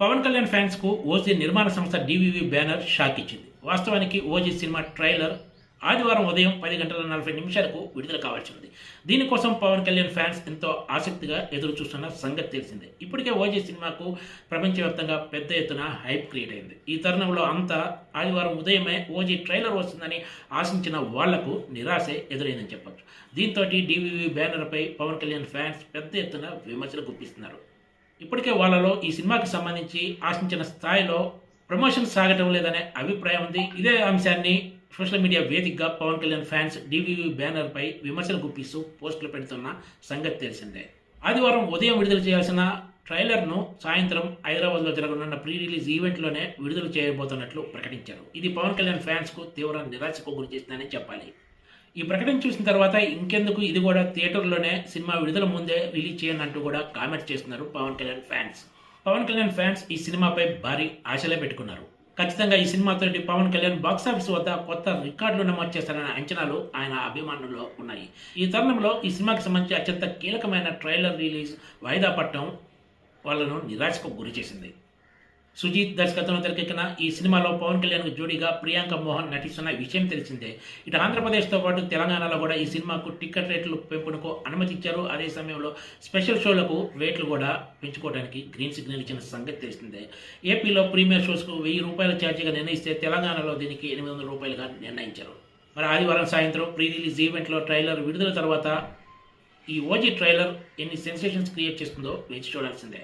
Pawan Kalyan ఫ్యాన్స్కు OG నిర్మాణ సంస్థ DVV banner shock ఇచ్చింది. వాస్తవానికి ఓజీ సినిమా ట్రైలర్ ఆదివారం ఉదయం పది గంటల నలభై నిమిషాలకు విడుదల కావాల్సి ఉంది. దీనికోసం పవన్ కళ్యాణ్ ఫ్యాన్స్ ఎంతో ఆసక్తిగా ఎదురు చూస్తున్న సంగతి తెలిసిందే. ఇప్పటికే ఓజీ సినిమాకు ప్రపంచవ్యాప్తంగా పెద్ద ఎత్తున హైప్ క్రియేట్ అయింది. ఈ తరుణంలో అంతా ఆదివారం ఉదయమే ఓజీ ట్రైలర్ వస్తుందని ఆశించిన వాళ్ళకు నిరాశే ఎదురైందని చెప్పచ్చు. దీంతో డివివి బ్యానర్పై పవన్ కళ్యాణ్ ఫ్యాన్స్ పెద్ద ఎత్తున విమర్శలు గుప్పిస్తున్నారు. ఇప్పటికే వాళ్ళలో ఈ సినిమాకి సంబంధించి ఆశించిన స్థాయిలో ప్రమోషన్ సాగటం లేదనే అభిప్రాయం ఉంది. ఇదే అంశాన్ని సోషల్ మీడియా వేదికగా పవన్ కళ్యాణ్ ఫ్యాన్స్ డివివి బ్యానర్పై విమర్శలు గుప్పిస్తూ పోస్టులు పెడుతున్న సంగతి తెలిసిందే. ఆదివారం ఉదయం విడుదల చేయాల్సిన ట్రైలర్ను సాయంత్రం హైదరాబాద్లో జరగనున్న ప్రీ రిలీజ్ ఈవెంట్లోనే విడుదల చేయబోతున్నట్లు ప్రకటించారు. ఇది పవన్ కళ్యాణ్ ఫ్యాన్స్కు తీవ్ర నిరాశకు గురి చేసిందని చెప్పాలి. ఈ ప్రకటన చూసిన తర్వాత ఇంకెందుకు ఇది కూడా థియేటర్లోనే సినిమా విడుదల ముందే రిలీజ్ చేయండి అంటూ కూడా కామెంట్ చేస్తున్నారు పవన్ కళ్యాణ్ ఫ్యాన్స్. పవన్ కళ్యాణ్ ఫ్యాన్స్ ఈ సినిమాపై భారీ ఆశలే పెట్టుకున్నారు. ఖచ్చితంగా ఈ సినిమాతో పవన్ కళ్యాణ్ బాక్సాఫీస్ వద్ద కొత్త రికార్డులు నమోదు చేస్తారనే అంచనాలు ఆయన అభిమానుల్లో ఉన్నాయి. ఈ తరుణంలో ఈ సినిమాకి సంబంధించి అత్యంత కీలకమైన ట్రైలర్ రిలీజ్ వాయిదా పట్టడం వాళ్ళను నిరాశకు గురి చేసింది. సుజీత్ దర్శకత్వంలో తెరకెక్కిన ఈ సినిమాలో పవన్ కళ్యాణ్ జోడీగా ప్రియాంక మోహన్ నటిస్తున్న విషయం తెలిసిందే. ఇటు ఆంధ్రప్రదేశ్తో పాటు తెలంగాణలో కూడా ఈ సినిమాకు టికెట్ రేట్లు పెంపునకు అనుమతి ఇచ్చారు అదే సమయంలో స్పెషల్ షోలకు రేట్లు కూడా పెంచుకోవడానికి గ్రీన్ సిగ్నల్ ఇచ్చిన సంగతి తెలిసిందే. ఏపీలో ప్రీమియర్ షోస్కు వెయ్యి రూపాయల ఛార్జీగా నిర్ణయిస్తే తెలంగాణలో దీనికి ఎనిమిది వందల రూపాయలుగా నిర్ణయించారు. మరి ఆదివారం సాయంత్రం ప్రీ రిలీజ్ ఈవెంట్లో ట్రైలర్ విడుదల తర్వాత ఈ ఓజీ ట్రైలర్ ఎన్ని సెన్సేషన్స్ క్రియేట్ చేస్తుందో వేచి చూడాల్సిందే.